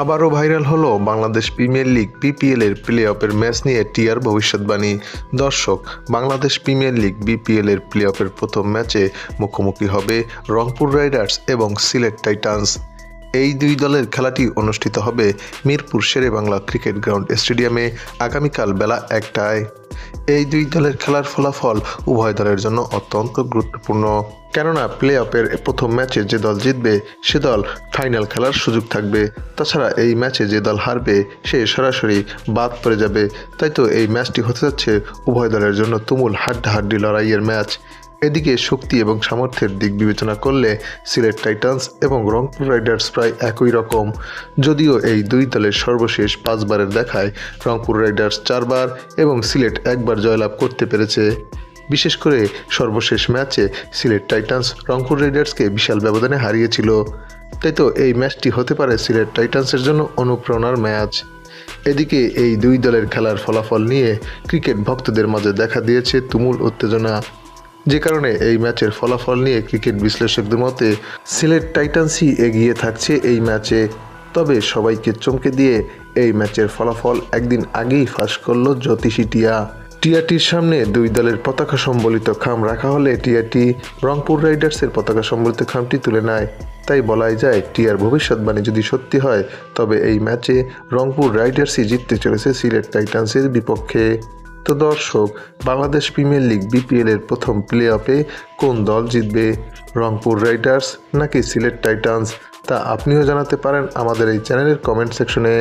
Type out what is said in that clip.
আবারও ভাইরাল হলো Bangladesh premier league BPL এর প্লে অফের ম্যাচ নিয়ে টিয়ার ভবিষ্যৎবাণী। দর্শক, বাংলাদেশ প্রিমিয়ার লিগ বিপিএল এর প্লে অফের প্রথম ম্যাচে মুখোমুখি হবে রংপুর রাইডার্স এবং সিলেট টাইটান্স। এই দুই দলের খেলাটি অনুষ্ঠিত হবে মিরপুর শেরে বাংলা ক্রিকেট গ্রাউন্ড স্টেডিয়ামে আগামীকাল বেলা একটায়। এই দুই দলের খেলার ফলাফল উভয় দলের জন্য অত্যন্ত গুরুত্বপূর্ণ। কেননা প্লে অফের প্রথম ম্যাচে যে দল জিতবে, সে দল ফাইনাল খেলার সুযোগ থাকবে। তাছাড়া এই ম্যাচে যে দল হারবে, সে সরাসরি বাদ পড়ে যাবে। তাই তো এই ম্যাচটি হতে যাচ্ছে উভয় দলের জন্য তুমুল হাড্ডাহাড্ডি লড়াইয়ের ম্যাচ। এদিকে শক্তি এবং সামর্থ্যের দিক বিবেচনা করলে সিলেট টাইটান্স এবং রংপুর রাইডার্স প্রায় একই রকম। যদিও এই দুই দলের সর্বশেষ পাঁচবারের দেখায় রংপুর রাইডার্স চারবার এবং সিলেট একবার জয়লাভ করতে পেরেছে। বিশেষ করে সর্বশেষ ম্যাচে সিলেট টাইটান্স রংপুর রাইডার্সকে বিশাল ব্যবধানে হারিয়েছিল। তাই তো এই ম্যাচটি হতে পারে সিলেট টাইটান্সের জন্য অনুপ্রেরণার ম্যাচ। এদিকে এই দুই দলের খেলার ফলাফল নিয়ে ক্রিকেট ভক্তদের মাঝে দেখা দিয়েছে তুমুল উত্তেজনা। যে কারণে এই ম্যাচের ফলাফল নিয়ে ক্রিকেট বিশ্লেষকদের মতে সিলেট টাইটান্সই এগিয়ে থাকছে এই ম্যাচে। তবে সবাইকে চমকে দিয়ে এই ম্যাচের ফলাফল একদিন আগেই ফাঁস করল জ্যোতিষী টিয়া। টিয়াটির সামনে দুই দলের পতাকা সম্বলিত খাম রাখা হলে টিয়াটি রংপুর রাইডার্সের পতাকা সম্বলিত খামটি তুলে নেয়। তাই বলাই যায়, টিয়ার ভবিষ্যৎবাণী যদি সত্যি হয়, তবে এই ম্যাচে রংপুর রাইডার্সই জিততে চলেছে সিলেট টাইটান্সের বিপক্ষে। তো দর্শক, বাংলাদেশ প্রিমিয়ার লিগ বিপিএল এর প্রথম প্লে অফে কোন দল জিতবে? রংপুর রাইডার্স নাকি সিলেট টাইটান্স? তা আপনিও জানাতে পারেন আমাদের এই চ্যানেলের কমেন্ট সেকশনে